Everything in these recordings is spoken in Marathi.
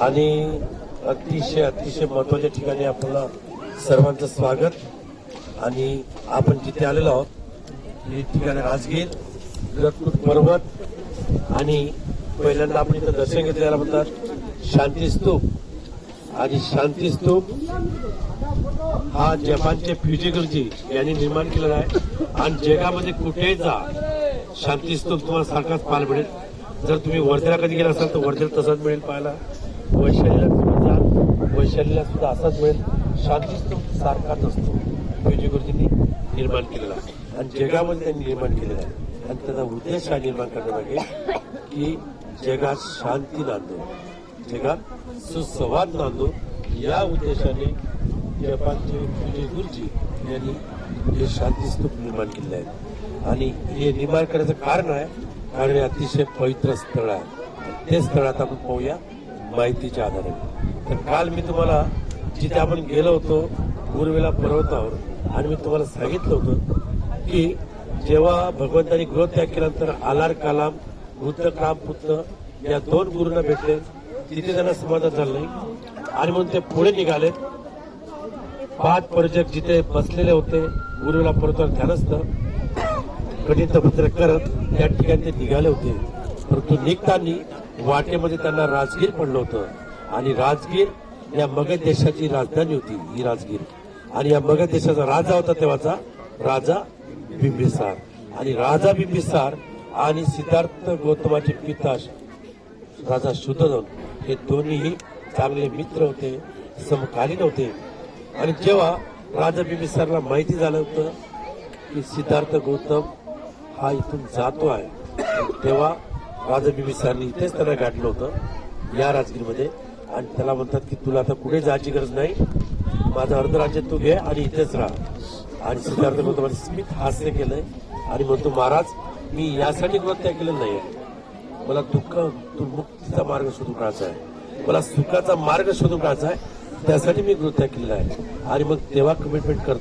आणि अतिशय अतिशय महत्त्वाच्या ठिकाणी आपल्याला सर्वांचं स्वागत. आणि आपण जिथे आलेलो आहोत हे ठिकाण राजगीर रत्नूर पर्वत. आणि पहिल्यांदा आपण इथं दर्शन घेतलेला म्हणतात शांती स्तूप. आणि शांती स्तूप हा जपानचे फ्युजिकलजी यांनी निर्माण केलेला आहे. आणि जगामध्ये कुठेही जा शांतीस्तूप तुम्हाला सारखाच पाहायला मिळेल. जर तुम्ही वर्धेला कधी गेला असाल तर वर्ध्याला तसाच मिळेल पाहायला. वैशालीला तुम्ही जाल वैशालीला सुद्धा असाच वेळ शांती स्तूप सारखाच असतो गुरुजींनी निर्माण केलेला आणि जगामध्ये त्यांनी निर्माण केलेला आहे. आणि त्याचा उद्देश हा निर्माण करण्यामागे की जगात शांती नांदो. जगात सुसंवाद नांदो. या उद्देशाने जपानचे विजय गुरुजी यांनी हे शांती स्तूप निर्माण केले आहे. आणि हे निर्माण करण्याचं कारण आहे कारण हे अतिशय पवित्र स्थळ आहे. ते स्थळ आता आपण पाहूया. माहितीच्या आधारे. तर काल मी तुम्हाला जिथे आपण गेलो होतो गुरुवेला पर्वतावर आणि मी तुम्हाला सांगितलं होतं की जेव्हा भगवंतानी गृहत्याग केल्यानंतर आलार कलाम बुद्ध पुत्र या दोन गुरूंना भेटले तिथे त्यांना समाधान झालं नाही. आणि म्हणून ते पुढे निघाले. पाच पर्यटक जिथे बसलेले होते गुरुला परत ध्यानस्थ कठीण तपत्र करत त्या ठिकाणी ते निघाले होते. परंतु निघताना वाटेमध्ये त्यांना राजगीर पडलं होतं. आणि राजगीर या मगध देशाची राजधानी होती ही राजगीर. आणि या मगध देशाचा राजा होता तेव्हाचा राजा बिंबिसार. आणि राजा बिंबिसार आणि सिद्धार्थ गौतमाचे पिता राजा शुद्धोधन हे दोन्हीही चांगले मित्र होते समकालीन होते. आणि जेव्हा राजा बिंबिसारला माहिती झालं होतं की सिद्धार्थ गौतम हा इथून जातो आहे तेव्हा राजा बिंबिसारने इथेच त्याला गाठलं होतं या राजगिरीमध्ये. आणि त्याला म्हणतात की तुला आता कुठे जायची गरज नाही? माझं अर्धराज्य तू घे आणि इथेच राहा. आणि सिद्धार्थ गौतमाने स्मित हास्य केलंय. आणि म्हणतो महाराज मी यासाठी गृहत्याग केलेलं नाही मला दुःख तू मुक्तीचा मार्ग शोधून काढायचा आहे. मला सुखाचा मार्ग शोधून काढायचा आहे. त्यासाठी मी गृहत्याग केलेला आहे. आणि मग तेव्हा कमिटमेंट कर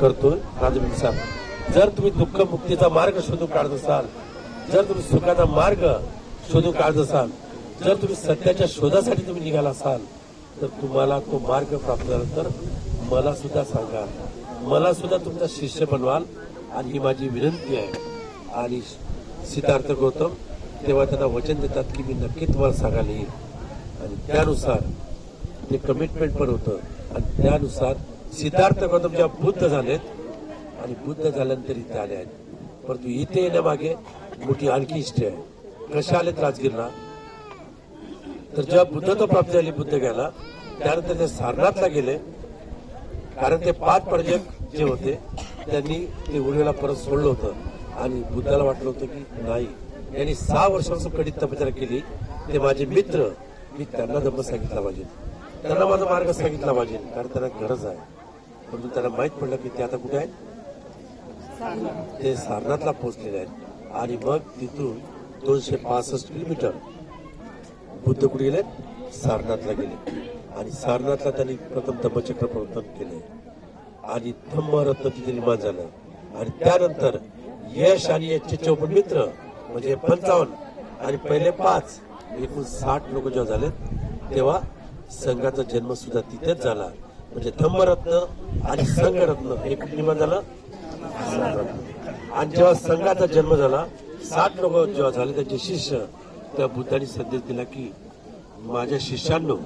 करतोय राजबीर साहेब. जर तुम्ही दुःख मुक्तीचा मार्ग शोधून काढत असाल जर तुम्ही सुखाचा मार्ग शोधून काढत असाल जर तुम्ही सत्याच्या शोधासाठी तुम्ही निघाला असाल तर तुम्हाला तो मार्ग प्राप्त झाल्यानंतर मला सुद्धा सांगा. मला सुद्धा तुमचा शिष्य बनवाल. आणि ही माझी विनंती आहे. आणि सिद्धार्थ गौतम तेव्हा त्यांना वचन देतात की मी नक्की तुम्हाला सांगायला येईल. आणि त्यानुसार ते कमिटमेंट पण होतं. आणि त्यानुसार सिद्धार्थ गौतम जेव्हा बुद्ध झालेत आणि बुद्ध झाल्यानंतर इथे आले आहेत. परंतु इथे येण्यामागे मोठी आणखी हिस्ट्री आहे. कशा आलेत राजगीरला. तर जेव्हा बुद्धत्व प्राप्त झाली बुद्ध घ्यायला त्यानंतर ते सारनाथला गेले. कारण ते पाच पर्यटक जे होते त्यांनी ते उडवेला परत सोडलं होतं. आणि बुद्धाला वाटलं होतं की नाही यांनी सहा वर्षापासून कडीत तपस्या केली. ते माझे मित्र मी त्यांना धम्म सांगितला पाहिजे. त्यांना माझा मार्ग सांगितला पाहिजे कारण त्यांना गरज आहे. परंतु त्यांना माहीत पडलं की ते आता कुठे आहेत? ते सारनाथला पोहोचलेले आहेत. आणि मग तिथून दोनशे पासष्ट किलोमीटर बुद्ध गेले? सारनाथला गेले. आणि सारनाथला त्यांनी प्रथम धम्मचक्र प्रवर्तन केले. आणि धम्मरत्न तिथे निर्माण झालं. आणि त्यानंतर यश आणि यशचे चौपन्न मित्र म्हणजे पंचावन्न आणि पहिले पाच एकूण साठ लोक जेव्हा झाले तेव्हा संघाचा जन्म सुद्धा तिथेच झाला. म्हणजे धम्मरत्न आणि संघरत्न एक निर्माण झालं? आणि जेव्हा संघाचा जन्म झाला साठ लोक जेव्हा झाले त्यांचे शिष्य त्या बुद्धांनी संदेश दिला की माझ्या शिष्यांनो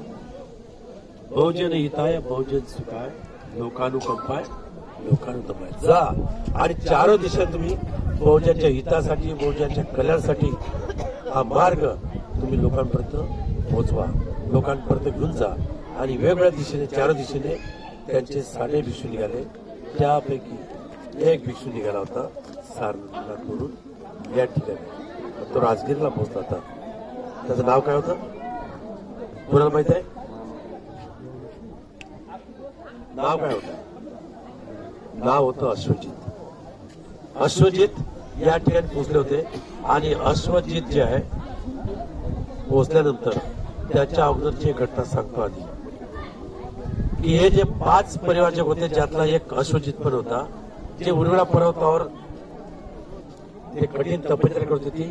बहुजन हिताय बहुजन सुखाय लोकानुकंपाय लोकानुतमाय जा. आणि चारो दिशा तुम्ही बहुजनच्या हितासाठी बहुजनच्या कल्याणासाठी हा मार्ग तुम्ही लोकांपर्यंत पोहोचवा लोकांपर्यंत घेऊन जा. आणि वेगवेगळ्या दिशेने चारो दिशेने त्यांचे साडे भिक्षू निघाले. त्यापैकी एक भिक्षू निघाला होता. सारनाथवरून या ठिकाणी. तो राजगीरला पोहोचला होता त्याचं नाव काय होतं? कुणाला माहीत आहे? नाव काय होतं? नाव होतं अश्वजित. अश्वजित या ठिकाणी पोहोचले होते आणि अश्वजित जे आहे पोहोचल्यानंतर त्याच्या अगोदरची घटना सांगतो आधी. की हे जे पाच परिवारचे होते ज्यातला एक अश्वजित पण होता जे उर्मिळा पर्वतावर ते कठीण तपश्चर्या करत होती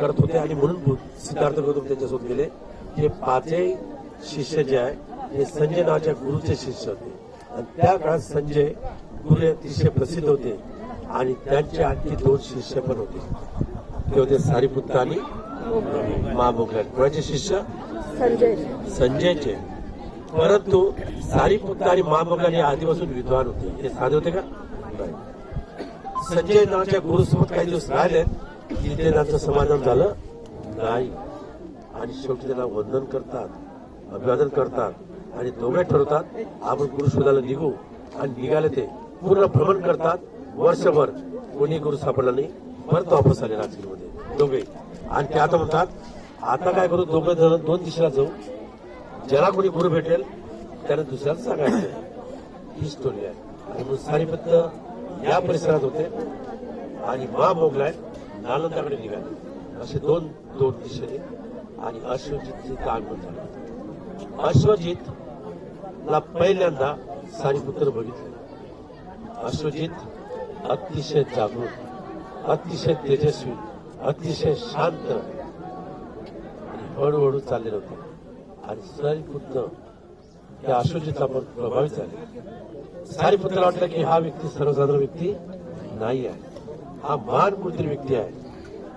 करत होते आणि म्हणून सिद्धार्थ गौतम त्यांच्यासोबत गेले. हे पाचही शिष्य जे आहे हे संजय नावाच्या गुरुचे शिष्य होते. आणि त्या काळात संजय गुरु अतिशय प्रसिद्ध होते आणि त्यांचे आणखी दोन शिष्य पण होते. ते होते सारीपुत्त आणि महामोगलात कोणाचे शिष्य? संजय संजयचे. परंतु सारीपुत्त आणि महामोगलात हे आधीपासून विद्वान होते. हे साधे होते का? संजय नावाच्या गुरुसोबत काही दिवस राहिले तिथे त्यांचं समाधान झालं. नाही. आणि शेवटी त्यांना वंदन करतात अभिवादन करतात आणि दोघे ठरवतात आपण गुरु शोधायला निघू. आणि निघाले ते पूर्ण भ्रमण करतात. वर्षभर कोणी गुरु सापडला नाही. परत वापस आले राजगीरमध्ये दोघे. आणि ते आता म्हणतात आता काय करू? दोघे जण दोन दिशेला जाऊ. ज्याला कोणी गुरु भेटेल त्याने दुसऱ्याला सांगायचं ही स्टोरी आहे. आणि सारीपत्र या परिसरात होते. आणि मा मोगलाय नालंदाकडे निघाले. असे दोन दोन दिशेने आणि अश्वजितचे आगमन झाले. अश्वजित ला पहिल्यांदा सारीपुत्र बघितले. अश्वजित अतिशय जागृत अतिशय तेजस्वी अतिशय शांत आणि हळूहळू चाललेलं होते. आणि सारीपुत्र त्या अश्वजितला पण प्रभावित झाले. सारीपुत्राला वाटलं की हा व्यक्ती सर्वसाधारण व्यक्ती नाही आहे. हा महान कुठतरी व्यक्ती आहे.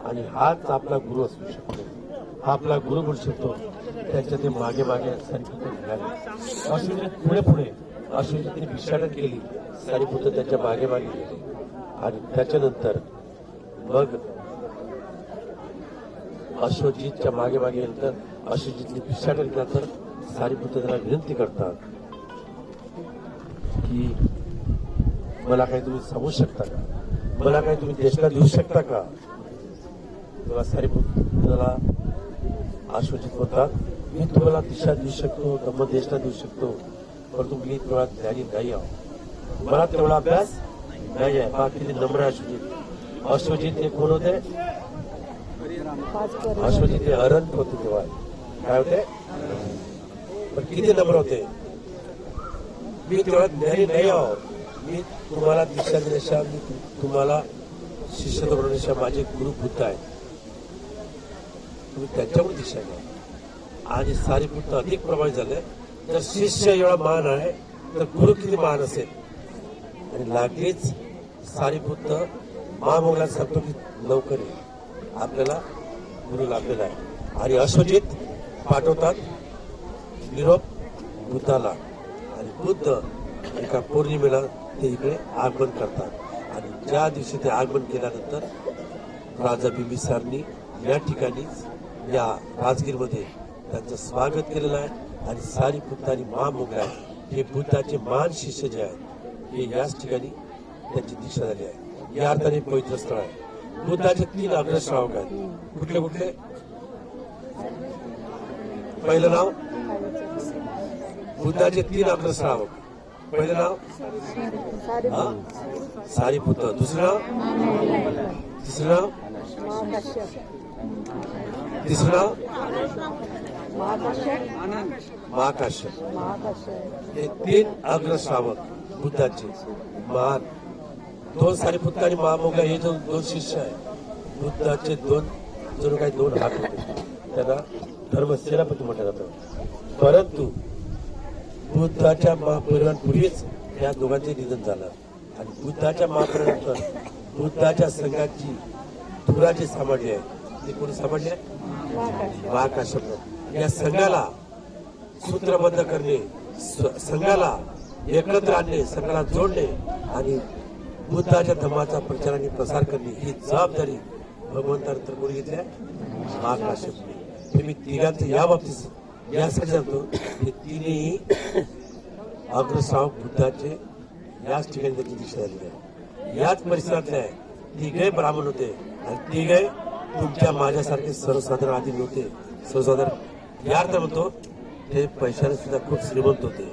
आणि हाच आपला गुरु असू शकतो. हा आपला गुरु म्हणू शकतो. त्याच्या ते मागे मागे सारीपुत्र निघाले. अश्वजित पुढे पुढे अश्वजितने भिक्षाटन केली. सारीपुत्र त्याच्यामागे मागे गेले. आणि त्याच्यानंतर मग अश्वजितच्या मागे मागे नंतर अश्वजीतने भिक्षाटन केल्यानंतर सारीपुत्राला त्याला विनंती करतात की मला काही तुम्ही सांगू शकता का? मला काही तुम्ही देशाला देऊ शकता का? तेव्हा सारीपुत्राला आश्वजित होतात. मी तुम्हाला दिशा देऊ शकतो धम्म देशला देऊ शकतो परंतु मी तेवढा ज्ञानी नाही आहो. मला तेवढा अभ्यास नाही आहे. बाकी नम्र अश्वजित अश्वजित हे कोण होते? अश्वजित हे अरंत होते तेव्हा. काय होते? पण किती नम्र होते? मी तेवढा ज्ञानी नाही आहो. मी तुम्हाला दिशा देण्याच्या मी तुम्हाला शिष्य बनवण्याच्या माझे गुरु बुद्ध आहेत. तुम्ही त्यांच्यामुळे दिशा घ्या. आणि सारीपुत्र अधिक प्रमाणित झाले. तर शिष्य एवढा महान आहे तर गुरु किती महान असेल? आणि लागलीच सारीपुत्र महामोगला सांगतो की लवकर. आपल्याला गुरु लाभलेला आहे. आणि अश्वजित पाठवतात. निरोप बुद्धाला. आणि बुद्ध एका पौर्णिमेला ते इकडे आगमन करतात. आणि ज्या दिवशी ते आगमन केल्यानंतर राजा बिंबिसारनी या ठिकाणी या राजगीरमध्ये त्यांचं स्वागत केलेलं आहे. आणि सारी पुत्र महामोग आहे. हे बुद्धाचे महान शिष्य जे आहेत हे याच ठिकाणी त्यांची दीक्षा झाली आहे. या अर्थाने पवित्र स्थळ आहे. बुद्धाचे तीन अग्रश्रावक आहेत. कुठले कुठले? पहिलं नाव? बुद्धाचे तीन अग्र श्रावक पहिलं नाव? सारे सारीपुत्र. दुसरं नाव? तिसरं तिसरं महाकाश्यप. हे तीन अग्र श्रावक बुद्धाचे. महान. दोन सारीपुत्र आणि महामोगला हे जो दोन शिष्य आहे बुद्धाचे दोन जणू काही दोन हात होते. त्यांना धर्म सेनापती म्हटलं जातं. परंतु बुद्धाच्या महापरिवारपूर्वीच या दोघांचे निधन झालं. आणि बुद्धाच्या महापरिवारानंतर बुद्धाच्या संघाची धुराची सामान्य आहे. ते कोणी सामान्य आहे? या संघाला सूत्रबद्ध करणे स- संघाला एकत्र आणणे संघाला जोडणे आणि बुद्धाच्या धर्माचा प्रचार आणि प्रसार करणे ही जबाबदारी भगवंतानंतर कोणी घेतली आहे? महाकाश्यपने हे मी तिघांचं या बाबतीत यासाठी सांगतो हे तिन्ही अग्रश्रावक बुद्धाचे याच ठिकाणी त्याची दीक्षा झालेली आहे. याच परिसरातले आहे. तिघे ब्राह्मण होते. आणि तिघे तुमच्या माझ्यासारखे सर्वसाधारण आधी नव्हते सर्वसाधारण या अर्थ म्हणतो ते पैशाने सुद्धा खूप श्रीमंत होते.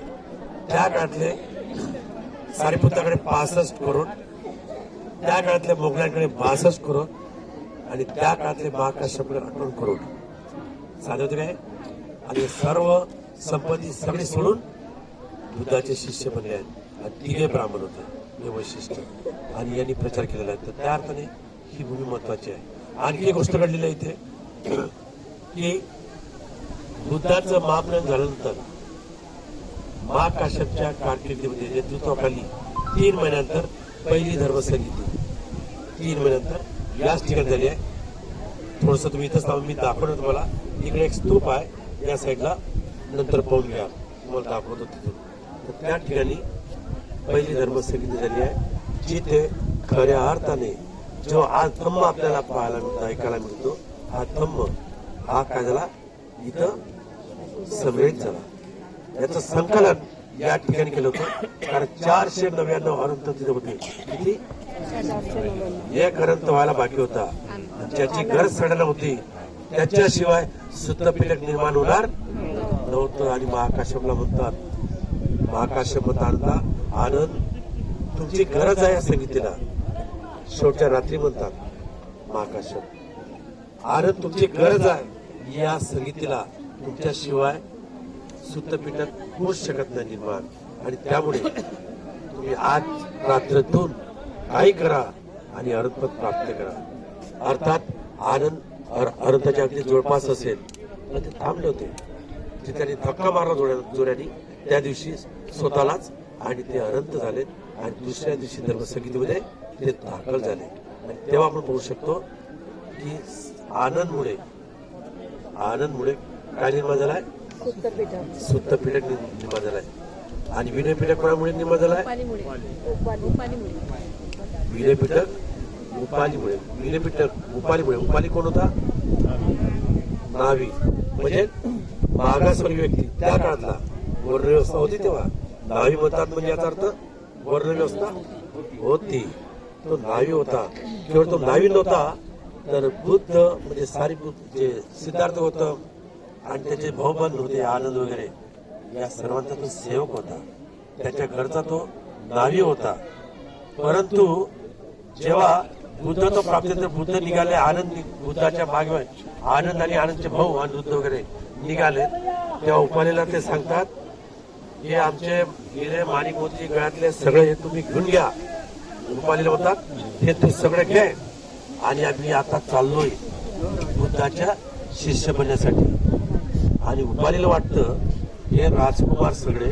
त्या काळातले सारीपुत्राकडे पासष्ट करोड त्या काळातल्या मोगलांकडे बासष्ट करोड आणि त्या काळातले महाकाश्यपकडे अठरा करोड. साधे होते काय? आणि सर्व संपत्ती सगळी सोडून बुद्धाचे शिष्य बनले आहेत. आणि तिघे ब्राह्मण होते. हे वैशिष्ट्य. आणि यांनी प्रचार केलेला आहे. तर त्या अर्थाने ही भूमी महत्वाची आहे. आणखी एक गोष्ट घडलेली आहे इथे. की बुद्धाचं महाप्रयाण झाल्यानंतर महाकाश्यपच्या कारकिर्दीमध्ये नेतृत्वाखाली तीन महिन्यानंतर पहिली धर्मसंगीती तीन महिन्यानंतर याच ठिकाणी झाली आहे. थोडस तुम्ही इथंच थांबून मी दाखवणार तुम्हाला. इकडे एक स्तूप आहे. या साईडला नंतर पाहून घ्या. तुम्हाला दाखवतो तिथून. तर त्या ठिकाणी पहिली धर्मसंगीती झाली आहे जिथे खऱ्या अर्थाने जो आज थंब आपल्याला पाहायला मिळतो ऐकायला मिळतो हा थंब हा काय झाला? इथं समृद्ध झाला. याचं संकलन या ठिकाणी केलं होतं. कारण चारशे नव्याण्णव अनंत तिथे होते. किती? एक अरंत व्हायला बाकी होता. ज्याची गरज सडायला होती. त्याच्याशिवाय सुतपिलक निर्माण होणार नव्हतं आणि महाकाश्यपला म्हणतात महाकाश्यप आणता आनंद तुमची गरज आहे या संगीतीला. शेवटच्या रात्री म्हणतात महाकाश्यप आनंद तुमची गरज आहे या संगीतीला. तुमच्याशिवाय सुतपिटक होऊच शकत नाही निर्माण. आणि त्यामुळे तुम्ही आज रात्रतून काही करा आणि अर्थपद प्राप्त करा. अर्थात आनंद अर्थाच्या अगदी जवळपास असेल. पण ते थांबले होते. ते त्यांनी धक्का मारला जोड्या- जोड्याने. त्या दिवशी स्वतःलाच आणि ते अनंत झाले. आणि दुसऱ्या दिवशी धर्मसंगीतीमध्ये ते दाखल झाले. आणि तेव्हा आपण पाहू शकतो की आनंदमुळे आनंदमुळे काय निर्माण झालाय? सुत्त पिटक निर्माण झालाय. आणि विनय कोणामुळे निर्माण झालाय? विनय पिटक उपालीमुळे मिलिमीटर उपालीमुळे उपाली कोण होता? नावी. म्हणजे मागासवर्गीय व्यक्ती. त्या काळातला वर्ण व्यवस्था होती तेव्हा. नावी म्हणतात म्हणजे याचा अर्थ वर्ण व्यवस्था होती. तो नावी होता. केवळ तो नावी नव्हता तर बुद्ध म्हणजे सारी जे सिद्धार्थ होतं आणि त्याचे भाऊबंद होते आनंद वगैरे या सर्वांचा तो सेवक होता. त्याच्या घरचा तो नावी होता. परंतु जेव्हा बुद्ध तो प्राप्त बुद्ध निघाले आनंद बुद्धाच्या मागे आनंद आणि आनंदचे भाऊ आणि बुद्ध वगैरे निघाले. तेव्हा उपालेला ते सांगतात हे आमचे गेले माणिक मोती गळ्यातले सगळे हे तुम्ही घेऊन घ्या. उपालीला म्हणतात हे तू सगळे घे आणि आम्ही आता चाललोय बुद्धाच्या शिष्य बनण्यासाठी. आणि उपालीला वाटतं हे राजकुमार सगळे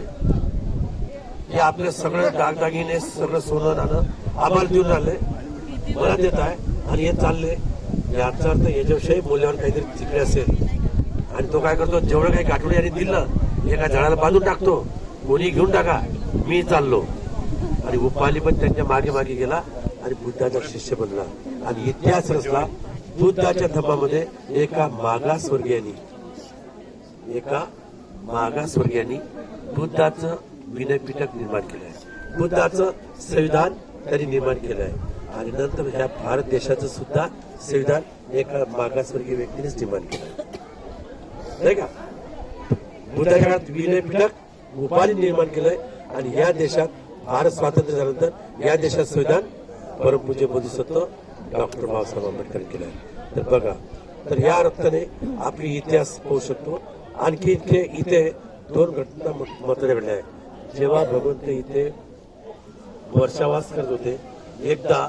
हे आपले सगळं दागदागिने सगळं सोनं नाणं आम्हाला देऊन राहिले. मला देत आहे आणि हे चालले याचा अर्थ याच्याविषयी मूल्यावर काहीतरी तिकडे असेल. आणि तो काय करतो जेवढं काही गाठोडी आणि दिलं एका झाडाला बांधून टाकतो? कोणी घेऊन टाका. मी चाललो. आणि उपाली पण त्यांच्या मागे मागे गेला आणि बुद्धाचा शिष्य बनला. आणि इतिहास रचला. बुद्धाच्या धम्मामध्ये एका मागासवर्गीयांनी एका मागासवर्गीयांनी बुद्धाचं विनयपीठक निर्माण केलं आहे बुद्धाचं संविधान त्यांनी निर्माण केलं आहे आणि नंतर ह्या भारत देशाचं सुद्धा संविधान एका मागासवर्गीय व्यक्तीनेच निर्माण केलं. नाही का? बुद्धा काळात विनयपीठक उपाधी निर्माण केलंय आणि या देशात भारत स्वातंत्र्य झाल्यानंतर या देशात संविधान परमपूज्य बोधिसत्व डॉक्टर बाबासाहेब आंबेडकर केलं आहे तर बघा तर या अर्थाने आपली इतिहास होऊ शकतो. आणखी इथे इथे दोन घटना महत्त्वाच्या घडल्या आहेत. जेव्हा भगवंत इथे वर्षावास करत होते एकदा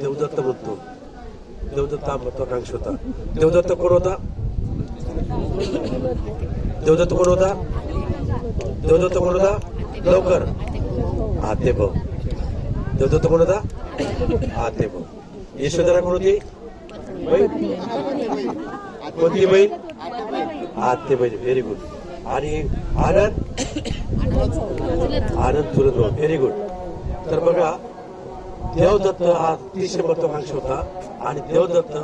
देवदत्त म्हणतो. देवदत्त हा महत्वाकांक्ष होता. देवदत्त कोण होता? देवदत्त कोण होता? देवदत्त कोण होता? लवकर. आते भाऊ देवदत्त कोण होता? आते भाऊ यशोधरा कोण होती? कोणती बहीण? आते बहीण व्हेरी गुड आणि आनंद? आनंद तुरंत व्हेरी गुड तर बघा देवदत्त हा अतिशय महत्वाकांक्षी होता. आणि देवदत्त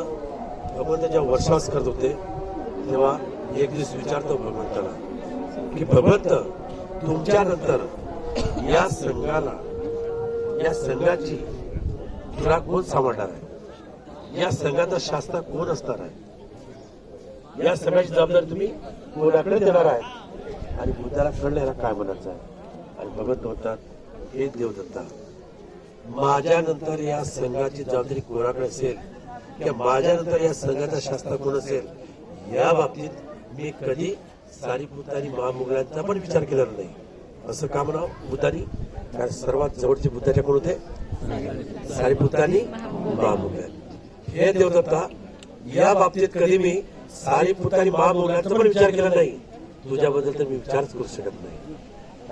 भगवंत जेव्हा वर्षावास करत होते. तेव्हा एक दिवस विचारतो भगवंताला की भगवंत तुमच्यानंतर या संघाला या संघाची तुला कोण सांभाळणार आहे? या संघाचा शास्त्र कोण असणार आहे? या सगळ्याची जबाबदारी तुम्ही कोणाकडे देणार आहे? आणि बुद्धाला कळलं याला काय म्हणायचं आहे. आणि भगवंत म्हणतात हे देवदत्ता माझ्यानंतर या संघाची जबाबदारी कोणाकडे असेल? किंवा माझ्यानंतर या संघाचा शास्त्र कोण असेल? या बाबतीत मी कधी सारीपुत आणि महामुगलांचा पण विचार केला नाही. असं का म्हणावं? बुद्धानी कारण सर्वात जवळचे बुद्धाच्या कोण होते सारीपुतानी महामुगल हे देवदत्ता या बाबतीत कधी मी सारीपुत आणि महामुगलांचा पण विचार केला नाही. तुझ्याबद्दल तर मी विचारच करू शकत नाही.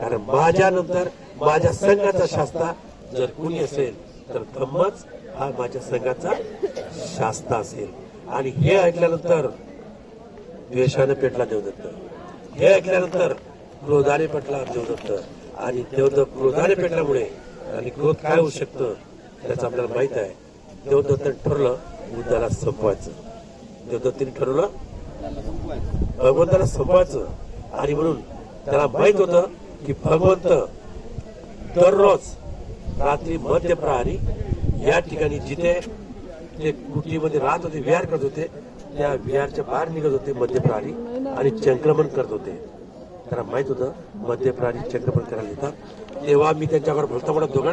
कारण माझ्यानंतर माझ्या संघाचा शास्त्र जर कुणी असेल तर धम्मच हा माझ्या संघाचा शास्ता असेल. आणि हे ऐकल्यानंतर द्वेषाने पेटला देवदत्त. हे ऐकल्यानंतर क्रोधाने पेटला देवदत्त. आणि देवदत्त क्रोधाने पेटल्यामुळे आणि क्रोध काय होऊ शकतं त्याचं आपल्याला माहीत आहे. देवदत्त ठरलं बुद्धाला संपवायचं. देवदत्तीने ठरवलं भगवंताला संपवायचं. आणि म्हणून त्याला माहीत होतं की भगवंत दररोज रात्री मध्य प्रहारी या ठिकाणी जिथे ते कुटीमध्ये राहत होते विहार करत होते त्या विहारच्या बाहेर निघत होते मध्यप्रहारी आणि चंक्रमण करत होते. त्यांना माहीत होतं मध्य प्रहरी चंक्रमण करायला येतात. तेव्हा मी त्यांच्यावर भलता मोठा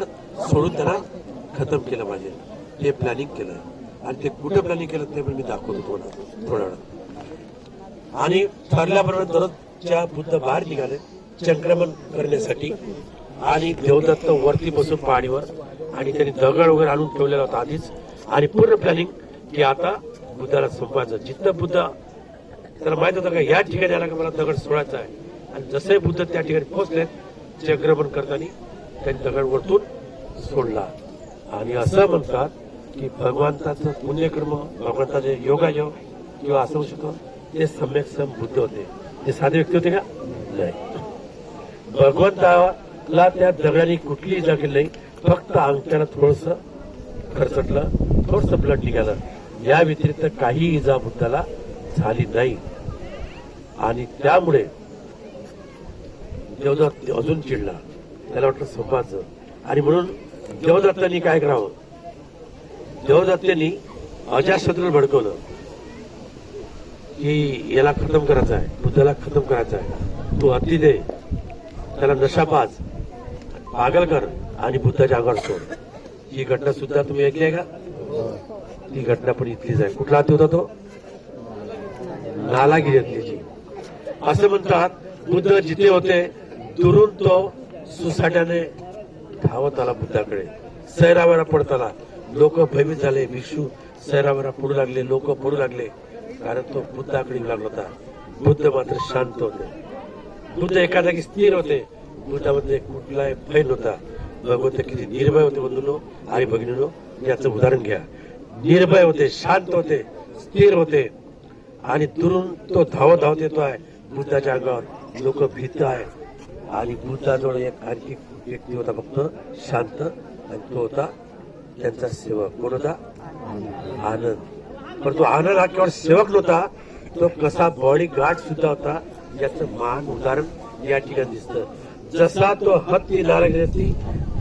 सोडून त्यांना खतम केलं पाहिजे. हे प्लॅनिंग केलं आणि ते कुठं प्लॅनिंग केलं ते पण मी दाखवतो थोडं थोड्या वेळात. आणि ठरल्याबरोबर दररोजच्या बुद्ध बाहेर निघाले चंक्रमण करण्यासाठी. आणि देवदत्त वरती बसून पाणीवर आणि त्यांनी दगड वगैरे आणून ठेवलेला होता आधीच. आणि पूर्ण प्लॅनिंग की आता बुद्धाला संपवायचं. जिथं बुद्ध त्याला माहीत होतं का या ठिकाणी आला का मला दगड सोडायचा आहे. आणि जसे बुद्ध त्या ठिकाणी पोहोचले चक्रमण करताना त्यांनी दगड वरतून सोडला. आणि असं म्हणतात की भगवंताचं पुण्यकर्म भगवंताचे योगायोग किंवा असं होऊ शकतो ते सम्यक सम बुद्ध होते. ते साधे व्यक्ती होते का? नाही. ला त्या दगडाने कुठलीही जागी नाही. फक्त अंगठ्याला थोडस खरचटलं थोडस ब्लड निघालं. या व्यतिरिक्त काही इजा बुद्धाला झाली नाही. आणि त्यामुळे देवदत्त अजून चिडला. त्याला वाटलं सोपाचं. आणि म्हणून देवदत्तांनी काय करावं? देवदत्तांनी अजाशत्रूला भडकवलं. की याला खतम करायचं आहे. बुद्धाला खतम करायचं आहे. तू हत्ती दे. त्याला नशा पाच पागलकर आणि बुद्धाच्या अंगावर सोड. ही घटना सुद्धा तुम्ही ऐकली आहे का? ती घटना पण इथलीच आहे. कुठला होता तो? नालागिरीतलीची असं म्हणतात बुद्ध जिथे होते दुरून तो सुसाट्याने धावत आला बुद्धाकडे. सैरावरा पडत आला लोक भयभीत झाले. भिक्षू सैरावरा पडू लागले लोक पडू लागले. कारण तो बुद्धाकडे लागला होता. बुद्ध मात्र शांत होते. बुद्ध एका जागी स्थिर होते. मृतामध्ये कुठला भय नव्हता भगवंत किती निर्भय होते बंधूनो. आणि भगिनीनो याचं उदाहरण घ्या. निर्भय होते शांत होते स्थिर होते. आणि दुरून तो धावत धावत येतो आहे बुद्धाच्या अंगावर लोक भीत आहे आणि बुद्धाजवळ एक आणखी व्यक्ती होता फक्त शांत. आणि तो होता त्यांचा सेवक. कोण होता? आनंद. पण तो आनंद हा केवळ सेवक नव्हता तो कसा बॉडी गार्ड सुद्धा होता याचं महान उदाहरण या ठिकाणी दिसतं. जसा तो हत्ती नारायण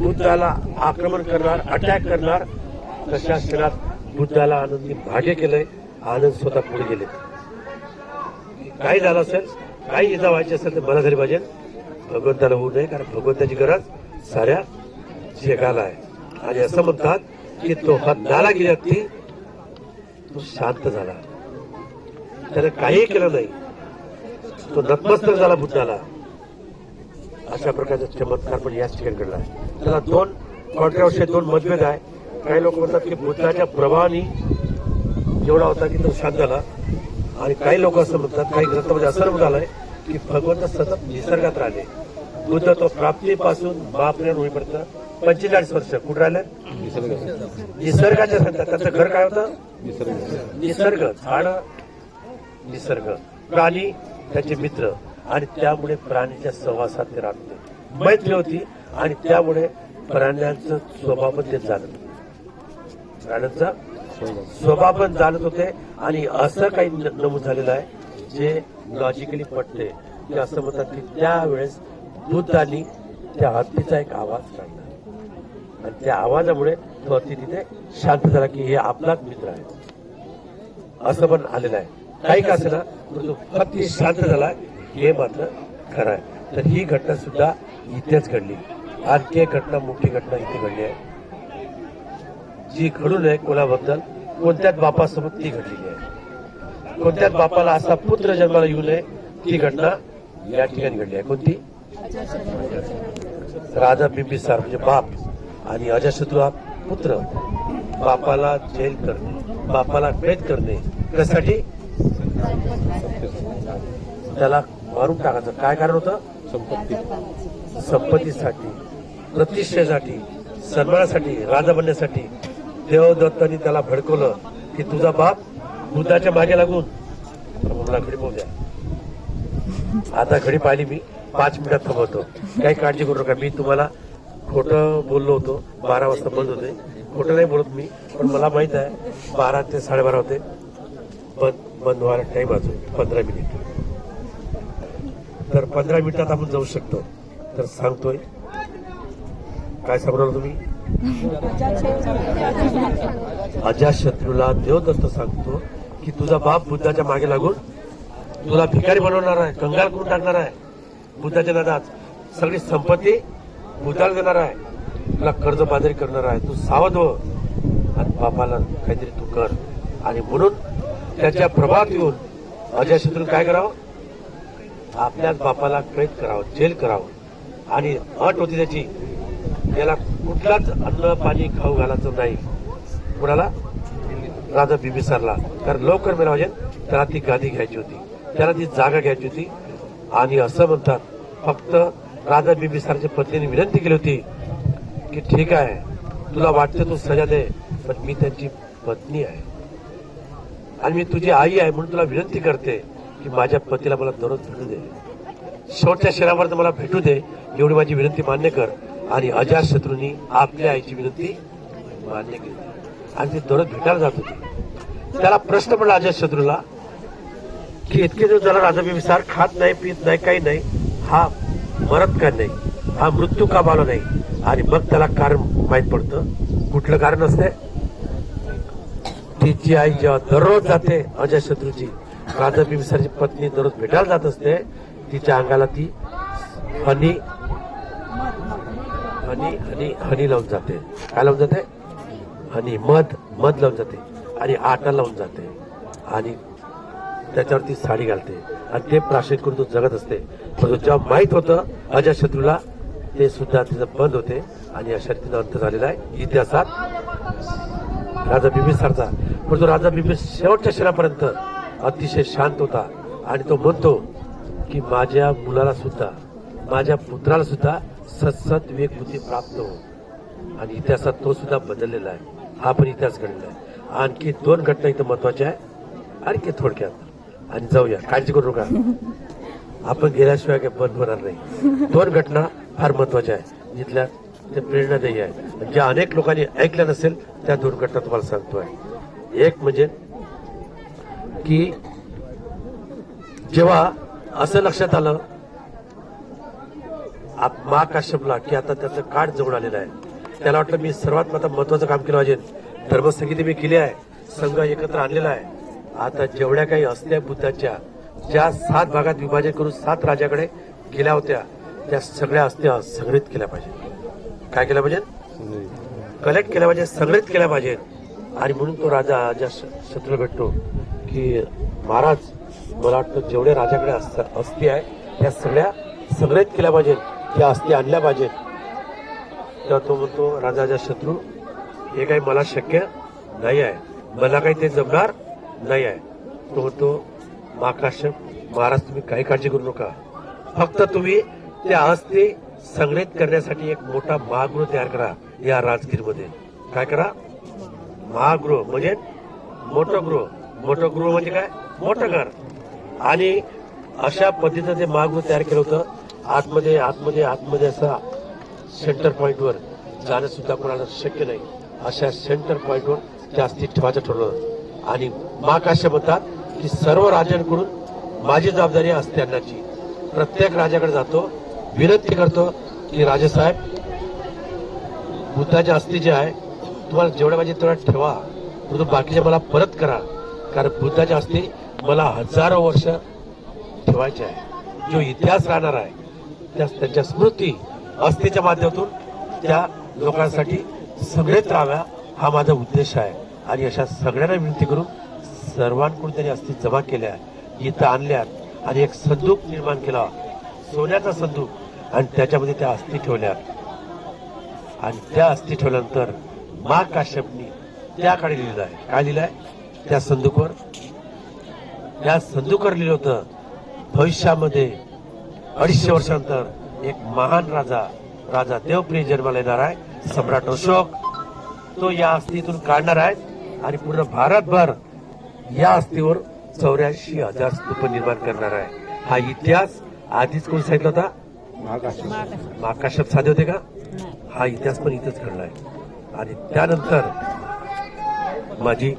बुद्धाला आक्रमण करणार अटॅक करणार तशा क्षणात बुद्धाला आनंदी भाग्य केलंय आनंद स्वतः पुढे गेले. काही झालं असेल काही इजा व्हायची असेल तर मला घरी पाहिजे भगवंताला होऊ नये कारण भगवंताची गरज साऱ्या जगाला आहे. आणि असं म्हणतात की तो हा नाला गेला ती तो शांत झाला. त्याने काही केलं नाही. तो नतमस्तक झाला बुद्धाला. अशा प्रकारचा चमत्कार पण याच ठिकाणी घडला आहे. त्याला दोन कॉन्ट्रावर्षी दोन मतभेद आहे. काही लोक म्हणतात की बुद्धाच्या प्रभावाने जेवढा होता की तो शांत झाला. आणि काही लोक असं म्हणतात काही ग्रंथामध्ये असं झालंय की भगवंत सतत निसर्गात राहिले बुद्ध तो प्राप्तीपासून महाप्रेरण होईपर्यंत पंचेचाळीस वर्ष कुठे राहिले निसर्गाच्या सांगतात त्यांचं घर काय होतं? निसर्ग. झाड निसर्ग. प्राणी त्याचे मित्र. आणि त्यामुळे प्राणीच्या सहवासात ते राहते मैत्री होती आणि त्यामुळे प्राण्यांचं स्वभाव ते जाणत प्राण्यांचा स्वभाव जाणत होते आणि असं काही नमूद झालेलं आहे जे लॉजिकली पटते की असं म्हणतात की त्यावेळेस बुद्धांनी त्या हत्तीचा एक आवाज काढला. आणि त्या आवाजामुळे तो हत्ती तिथे शांत झाला की हे आपलाच मित्र आहे. असं पण आलेलं आहे. काही का असेना तो हत्ती शांत झाला हे मात्र खरं आहे. तर ही घटना सुद्धा इथेच घडली. आणखी एक घटना मोठी घटना इथे घडली आहे. जी घडू नये कोणाबद्दल? कोणत्याच बापासोबत ती घडलेली आहे. कोणत्याच बापाला असा पुत्र जन्माला येऊ नये ती घटना या ठिकाणी घडली आहे. कोणती? राजा बिंबिसार म्हणजे बाप आणि अजयशत्रू हा पुत्र. बापाला जेल करणे बापाला कैद करणे. कशासाठी? त्याला मारून टाकायचं. काय कारण होतं? संपत्तीसाठी प्रतिष्ठेसाठी सन्मानासाठी राजा बनण्यासाठी देवदत्तांनी त्याला भडकवलं की तुझा बाप बुद्धाच्या मागे लागून. तर मला घडी पाहू द्या. आता घडी पाहिली मी. पाच मिनिटात थांबवतो. काही काळजी करू नका. मी तुम्हाला खोटं बोललो होतो. बारा वाजता बंद होते. खोटं नाही बोलत मी पण मला माहीत आहे बारा ते साडेबारा होते. बंद बंद व्हायला टाइम अजून. पंधरा मिनिट. तर पंधरा मिनिटात आपण जाऊ शकतो. तर सांगतोय. काय सांगणार तुम्ही? अजाशत्रूला देवदत्त सांगतो की तुझा बाप बुद्धाच्या मागे लागून तुला भिकारी बनवणार आहे कंगाल करून टाकणार आहे. बुद्धाच्या दादाच सगळी संपत्ती बुद्धाला देणार आहे. तुला कर्ज बाजारी करणार आहे. तू सावध हो. आणि बापाला काहीतरी तू कर. आणि म्हणून त्याच्या प्रभात येऊन अजय शत्रू काय करावं? आपल्याच बापाला कैद करावं जेल करावं. आणि अट होती त्याची. त्याला कुठलाच अन्न पाणी खाऊ घालायचं नाही. कुणाला? राजा बिबिसरला. कारण लवकर मेला म्हणजे त्याला ती गादी घ्यायची होती. त्याला ती जागा घ्यायची होती. आणि असं म्हणतात फक्त राजा बिंबिसारच्या पत्नीने विनंती केली होती की ठीक आहे तुला वाटतं तू सजा दे पण मी त्यांची पत्नी आहे. आणि मी तुझी आई आहे म्हणून तुला विनंती करते. की माझ्या पतीला मला दररोज भेटू दे. शेवटच्या शहरावर मला भेटू दे एवढी माझी विनंती मान्य कर. आणि अजात शत्रूंनी आपल्या आईची विनंती मान्य केली. आणि ती दररोज भेटायला जात होती. त्याला प्रश्न पडला अजात शत्रूला की इतके दिवस झाला राजा विसार खात नाही पित नाही काही नाही. हा मरत का नाही? हा मृत्यू का बाला नाही? आणि मग त्याला कारण माहीत पडतं. कुठलं कारण असते तिची आई जेव्हा दररोज जाते अजय शत्रूची राजा बिंबिसारची पत्नी दररोज भेटायला जात असते. तिच्या अंगाला ती हनी हनी हनी हनी लावून जाते. काय लावून जाते? हनी मध मध लावून जाते. आणि आटा लावून जाते. आणि त्याच्यावरती साडी घालते. आणि ते प्राशन करून तो जगत असते. पण जेव्हा माहीत होतं अजय शत्रूला ते सुद्धा तिचं बंद होते. आणि अशा रीतीनं अंत झालेला आहे. इतिहासात राजा बिंबिसारचा पण तो राजा बिंबिस शेवटच्या क्षणापर्यंत अतिशय शांत होता. आणि तो म्हणतो की माझ्या मुलाला सुद्धा माझ्या पुत्राला सुद्धा सतसत प्राप्त हो. आणि इतिहासात तो सुद्धा बदललेला आहे. हा पण इतिहास घडलेला आहे. आणखी दोन घटना इथं महत्त्वाच्या आहे आणखी थोडक्यात. आणि जाऊया. काळजी करू नका. आपण गेल्याशिवाय काही बंद होणार नाही. दोन घटना फार महत्त्वाच्या आहे जिथल्या ते प्रेरणादायी आहे ज्या म्हणजे अनेक लोकांनी ऐकल्या नसेल त्या दोन घटना तुम्हाला सांगतोय. एक म्हणजे की जेव्हा असं लक्षात आलं आप- महाकाश्यपला की आता त्याचं काळ जवळ आलेलं आहे. त्याला वाटलं मी सर्वात आता महत्वाचं काम केलं पाहिजे. धर्मस्थगिती मी केली आहे. संघ एकत्र आणलेला आहे. आता जेवढ्या काही असत्या बुद्धाच्या ज्या सात भागात विभाजन करून सात राजाकडे गेल्या होत्या त्या सगळ्या असत्या संग्रहित केल्या पाहिजे. काय केलं पाहिजे? कलेक्ट केल्या पाहिजे संग्रहित केल्या पाहिजे. आणि म्हणून तो राजा ज्या शत्रू भेटतो की महाराज मला वाटतं जेवढे राजाकडे अस अस्थी आहे त्या सगळ्या संग्रहित केल्या पाहिजेत. त्या अस्थी आणल्या पाहिजेत. तेव्हा तो म्हणतो राजाचा शत्रू हे काही मला शक्य नाही आहे. मला काही ते जमणार नाही आहे. तो म्हणतो महाकाश्यप महाराज तुम्ही काही काळजी करू नका. फक्त तुम्ही त्या अस्थी संग्रहित करण्यासाठी एक मोठा महागृह तयार करा या राजगीरमध्ये. काय करा? महागृह म्हणजे मोठं गृह. मोठं गृह म्हणजे काय? मोठं घर. आणि अशा पद्धतीचं ते महागृह तयार केलं होतं आतमध्ये आतमध्ये आतमध्ये असा सेंटर पॉईंटवर जाणं सुद्धा कोणाला शक्य नाही. अशा सेंटर पॉईंटवर त्या ठेवायचं ठरवलं आणि महाकाश्य म्हणतात की सर्व राजांकडून माझी जबाबदारी असते आणण्याची प्रत्येक राजाकडे जातो विनंती करतो की राजेसाहेब बुद्धाच्या अस्थि जे आहे तुम्हाला जेवढ्या पाहिजे तेवढ्या ठेवा परंतु बाकीचे मला परत करा. कारण बुद्धाच्या हस्ते मला हजारो वर्ष ठेवायचे आहे. जो इतिहास राहणार आहे त्या त्यांच्या स्मृती अस्थेच्या माध्यमातून त्या लोकांसाठी सगळेच राहाव्या हा माझा उद्देश आहे. आणि अशा सगळ्यांना विनंती करून सर्वांकडून त्यांनी अस्थि जमा केल्या इथं आणल्यात आणि एक संदूक निर्माण केला सोन्याचा संदूक. आणि त्याच्यामध्ये त्या अस्थि ठेवल्या. आणि त्या अस्थि ठेवल्यानंतर मा काश्यपनी त्याकडे लिहिलं आहे. काय लिहिलं आहे? त्या संदूकवर. त्या संदूकवर लिहिलं होतं भविष्यामध्ये अडीचशे वर्षांतर एक महान राजा राजा देवप्रिय जन्माला येणार आहे सम्राट अशोक. तो या अस्थितून काढणार आहे आणि पूर्ण भारतभर या अस्थिवर चौऱ्याऐंशी हजार स्तूप निर्माण करणार आहे. हा इतिहास आधीच कोण सांगितला होता? महाकाश्यप. साधे होते का? हा इतिहास पण इथेच घडलाय आणि त्यानंतर माझी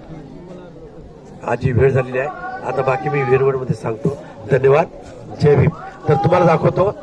आजी वेळ झालेली आहे. आता बाकी मी वेरवडमध्ये सांगतो. धन्यवाद. जय भीम. तर तुम्हाला दाखवतो